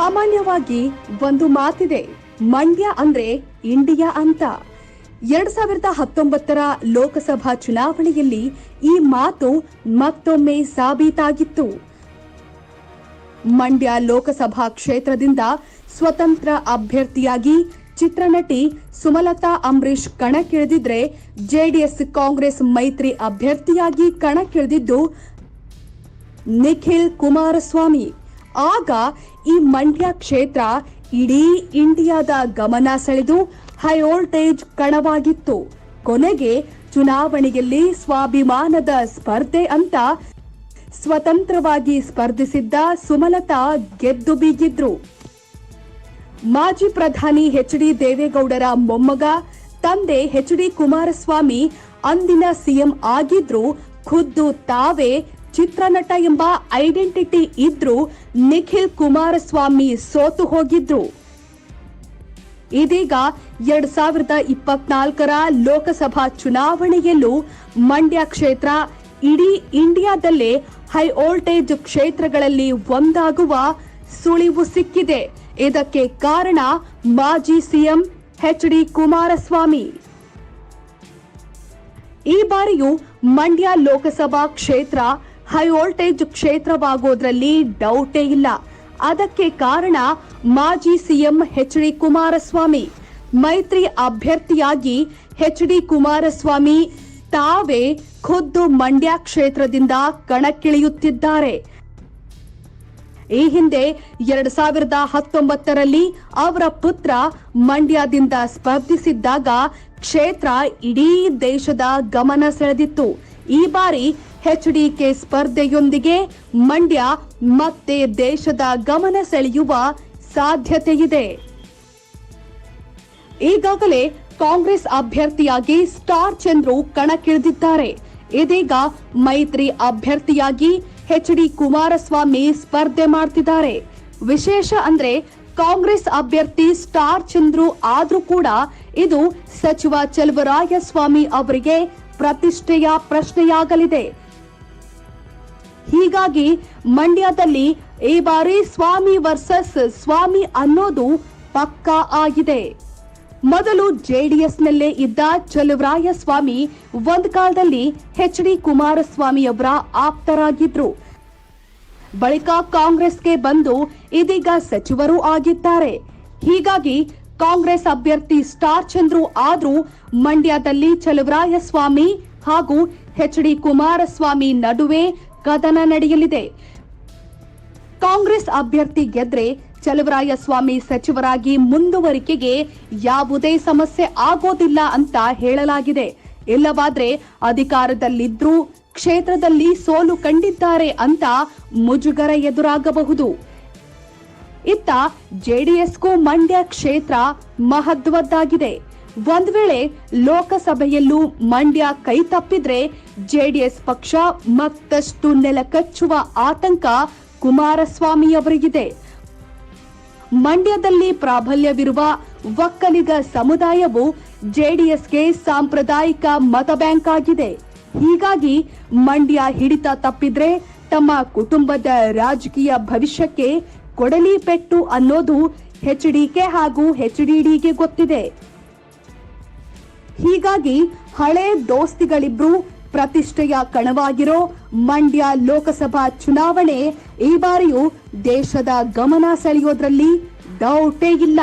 ಸಾಮಾನ್ಯವಾಗಿ ಒಂದು ಮಾತಿದೆ, ಮಂಡ್ಯ ಅಂದ್ರೆ ಇಂಡಿಯಾ ಅಂತ. ಎರಡ್ ಸಾವಿರದ ಹತ್ತೊಂಬತ್ತರ ಲೋಕಸಭಾ ಚುನಾವಣೆಯಲ್ಲಿ ಈ ಮಾತು ಮತ್ತೊಮ್ಮೆ ಸಾಬೀತಾಗಿತ್ತು. ಮಂಡ್ಯ ಲೋಕಸಭಾ ಕ್ಷೇತ್ರದಿಂದ ಸ್ವತಂತ್ರ ಅಭ್ಯರ್ಥಿಯಾಗಿ ಚಿತ್ರನಟಿ ಸುಮಲತಾ ಅಂಬರೀಶ್ ಕಣಕ್ಕಿಳಿದಿದ್ರೆ ಜೆಡಿಎಸ್ ಕಾಂಗ್ರೆಸ್ ಮೈತ್ರಿ ಅಭ್ಯರ್ಥಿಯಾಗಿ ಕಣಕ್ಕಿಳಿದಿದ್ದು ನಿಖಿಲ್ ಕುಮಾರಸ್ವಾಮಿ. ಆಗ ಈ ಮಂಡ್ಯ ಕ್ಷೇತ್ರ ಇಡೀ ಇಂಡಿಯಾದ ಗಮನ ಸೆಳೆದು ಹೈ ವೋಲ್ಟೇಜ್ ಕಣವಾಗಿತ್ತು. ಕೊನೆಗೆ ಚುನಾವಣೆಯಲ್ಲಿ ಸ್ವಾಭಿಮಾನದ ಸ್ಪರ್ಧೆ ಅಂತ ಸ್ವತಂತ್ರವಾಗಿ ಸ್ಪರ್ಧಿಸಿದ್ದ ಸುಮಲತಾ ಗೆದ್ದು ಬೀಗಿದ್ರು. ಮಾಜಿ ಪ್ರಧಾನಿ ಎಚ್ ಡಿ ದೇವೇಗೌಡರ ಮೊಮ್ಮಗ, ತಂದೆ ಎಚ್ ಡಿ ಕುಮಾರಸ್ವಾಮಿ ಅಂದಿನ ಸಿಎಂ ಆಗಿದ್ರು, ಖುದ್ದು ತಾವೇ ಚಿತ್ರನಟ ಎಂಬ ಐಡೆಂಟಿಟಿ ಇದ್ರೂ ನಿಖಿಲ್ ಕುಮಾರಸ್ವಾಮಿ ಸೋತು ಹೋಗಿದ್ರು. ಇದೀಗ ಎರಡ್ ಸಾವಿರದ ಇಪ್ಪತ್ನಾಲ್ಕರ ಲೋಕಸಭಾ ಚುನಾವಣೆಯಲ್ಲೂ ಮಂಡ್ಯ ಕ್ಷೇತ್ರ ಇಡೀ ಇಂಡಿಯಾದಲ್ಲೇ ಹೈ ವೋಲ್ಟೇಜ್ ಕ್ಷೇತ್ರಗಳಲ್ಲಿ ಒಂದಾಗುವ ಸುಳಿವು ಸಿಕ್ಕಿದೆ. ಇದಕ್ಕೆ ಕಾರಣ ಮಾಜಿ ಸಿಎಂ ಎಚ್ ಡಿ ಕುಮಾರಸ್ವಾಮಿ. ಈ ಬಾರಿಯೂ ಮಂಡ್ಯ ಲೋಕಸಭಾ ಕ್ಷೇತ್ರ ಹೈ ವೋಲ್ಟೇಜ್ ಕ್ಷೇತ್ರವಾಗೋದ್ರಲ್ಲಿ ಡೌಟೇ ಇಲ್ಲ. ಅದಕ್ಕೆ ಕಾರಣ ಮಾಜಿ ಸಿಎಂ ಎಚ್ ಡಿ ಕುಮಾರಸ್ವಾಮಿ. ಮೈತ್ರಿ ಅಭ್ಯರ್ಥಿಯಾಗಿ ಎಚ್ ಡಿ ಕುಮಾರಸ್ವಾಮಿ ತಾವೇ ಖುದ್ದು ಮಂಡ್ಯ ಕ್ಷೇತ್ರದಿಂದ ಕಣಕ್ಕಿಳಿಯುತ್ತಿದ್ದಾರೆ. ಈ ಹಿಂದೆ ಎರಡ್ ಸಾವಿರದ ಹತ್ತೊಂಬತ್ತರಲ್ಲಿ ಅವರ ಪುತ್ರ ಮಂಡ್ಯದಿಂದ ಸ್ಪರ್ಧಿಸಿದ್ದಾಗ ಕ್ಷೇತ್ರ ಇಡೀ ದೇಶದ ಗಮನ ಸೆಳೆದಿತ್ತು. ಈ ಬಾರಿ ಎಚ್ಡಿಕೆ ಸ್ಪರ್ಧೆಯೊಂದಿಗೆ ಮಂಡ್ಯ ಮತ್ತೆ ದೇಶದ ಗಮನ ಸೆಳೆಯುವ ಸಾಧ್ಯತೆಯಿದೆ. ಈಗಾಗಲೇ ಕಾಂಗ್ರೆಸ್ ಅಭ್ಯರ್ಥಿಯಾಗಿ ಸ್ಟಾರ್ ಚಂದ್ರು ಕಣಕ್ಕಿಳಿದಿದ್ದಾರೆ. ಇದೀಗ ಮೈತ್ರಿ ಅಭ್ಯರ್ಥಿಯಾಗಿ ಎಚ್ ಡಿ ಕುಮಾರಸ್ವಾಮಿ ಸ್ಪರ್ಧೆ ಮಾಡ್ತಿದ್ದಾರೆ. ವಿಶೇಷ ಅಂದ್ರೆ ಕಾಂಗ್ರೆಸ್ ಅಭ್ಯರ್ಥಿ ಸ್ಟಾರ್ ಚಂದ್ರು ಆದರೂ ಕೂಡ ಇದು ಸಚಿವ ಚೆಲುವರಾಯಸ್ವಾಮಿ ಅವರಿಗೆ ಪ್ರತಿಷ್ಠೆಯ ಪ್ರಶ್ನೆಯಾಗಲಿದೆ. ಹೀಗಾಗಿ ಮಂಡ್ಯದಲ್ಲಿ ಈ ಬಾರಿ ಸ್ವಾಮಿ ವರ್ಸಸ್ ಸ್ವಾಮಿ ಅನ್ನೋದು ಪಕ್ಕಾ ಆಗಿದೆ. ಮೊದಲು ಜೆಡಿಎಸ್ನಲ್ಲೇ ಇದ್ದ ಚಲುವರಾಯ ಸ್ವಾಮಿ ಒಂದ್ ಕಾಲದಲ್ಲಿ ಎಚ್ ಡಿ ಕುಮಾರಸ್ವಾಮಿ ಅವರ ಆಪ್ತರಾಗಿದ್ರು. ಬಳಿಕ ಕಾಂಗ್ರೆಸ್ಗೆ ಬಂದು ಇದೀಗ ಸಚಿವರೂ ಆಗಿದ್ದಾರೆ. ಹೀಗಾಗಿ ಕಾಂಗ್ರೆಸ್ ಅಭ್ಯರ್ಥಿ ಸ್ಟಾರ್ ಚಂದ್ರು ಆದ್ರೂ ಮಂಡ್ಯದಲ್ಲಿ ಚಲುವರಾಯಸ್ವಾಮಿ ಹಾಗೂ ಎಚ್ ಡಿ ಕುಮಾರಸ್ವಾಮಿ ನಡುವೆ ಕದನ ನಡೆಯಲಿದೆ. ಕಾಂಗ್ರೆಸ್ ಅಭ್ಯರ್ಥಿ ಗೆದ್ರೆ ಚಲುವರಾಯಸ್ವಾಮಿ ಸಚಿವರಾಗಿ ಮುಂದುವರಿಕೆಗೆ ಯಾವುದೇ ಸಮಸ್ಯೆ ಆಗೋದಿಲ್ಲ ಅಂತ ಹೇಳಲಾಗಿದೆ. ಇಲ್ಲವಾದ್ರೆ ಅಧಿಕಾರದಲ್ಲಿದ್ರೂ ಕ್ಷೇತ್ರದಲ್ಲಿ ಸೋಲು ಕಂಡಿದ್ದಾರೆ ಅಂತ ಮುಜುಗರ ಎದುರಾಗಬಹುದು. ಇತ್ತ ಜೆಡಿಎಸ್ಗೂ ಮಂಡ್ಯ ಕ್ಷೇತ್ರ ಮಹತ್ವದ್ದಾಗಿದೆ. ಒಂದ್ ವೇಳೆ ಲೋಕಸಭೆಯಲ್ಲೂ ಮಂಡ್ಯ ಕೈ ತಪ್ಪಿದ್ರೆ ಜೆಡಿಎಸ್ ಪಕ್ಷ ಮತ್ತಷ್ಟು ನೆಲಕಚ್ಚುವ ಆತಂಕ ಕುಮಾರಸ್ವಾಮಿ ಅವರಿಗಿದೆ ಮಂಡ್ಯದಲ್ಲಿ ಪ್ರಾಬಲ್ಯವಿರುವ ಒಕ್ಕಲಿಗ ಸಮುದಾಯವು ಜೆಡಿಎಸ್ಗೆ ಸಾಂಪ್ರದಾಯಿಕ ಮತ ಬ್ಯಾಂಕ್ ಆಗಿದೆ. ಹೀಗಾಗಿ ಮಂಡ್ಯ ಹಿಡಿತ ತಪ್ಪಿದ್ರೆ ತಮ್ಮ ಕುಟುಂಬದ ರಾಜಕೀಯ ಭವಿಷ್ಯಕ್ಕೆ ಕೊಡಲಿ ಪೆಟ್ಟು ಅನ್ನೋದು ಎಚ್ಡಿಕೆ ಹಾಗೂ ಎಚ್ಡಿಡಿಗೆ ಗೊತ್ತಿದೆ. ಹೀಗಾಗಿ ಹಳೆ ದೋಸ್ತಿಗಳಿಬ್ರು ಪ್ರತಿಷ್ಠೆಯ ಕಣವಾಗಿರೋ ಮಂಡ್ಯ ಲೋಕಸಭಾ ಚುನಾವಣೆ ಈ ಬಾರಿಯೂ ದೇಶದ ಗಮನ ಸೆಳೆಯೋದ್ರಲ್ಲಿ ಡೌಟೇ ಇಲ್ಲ.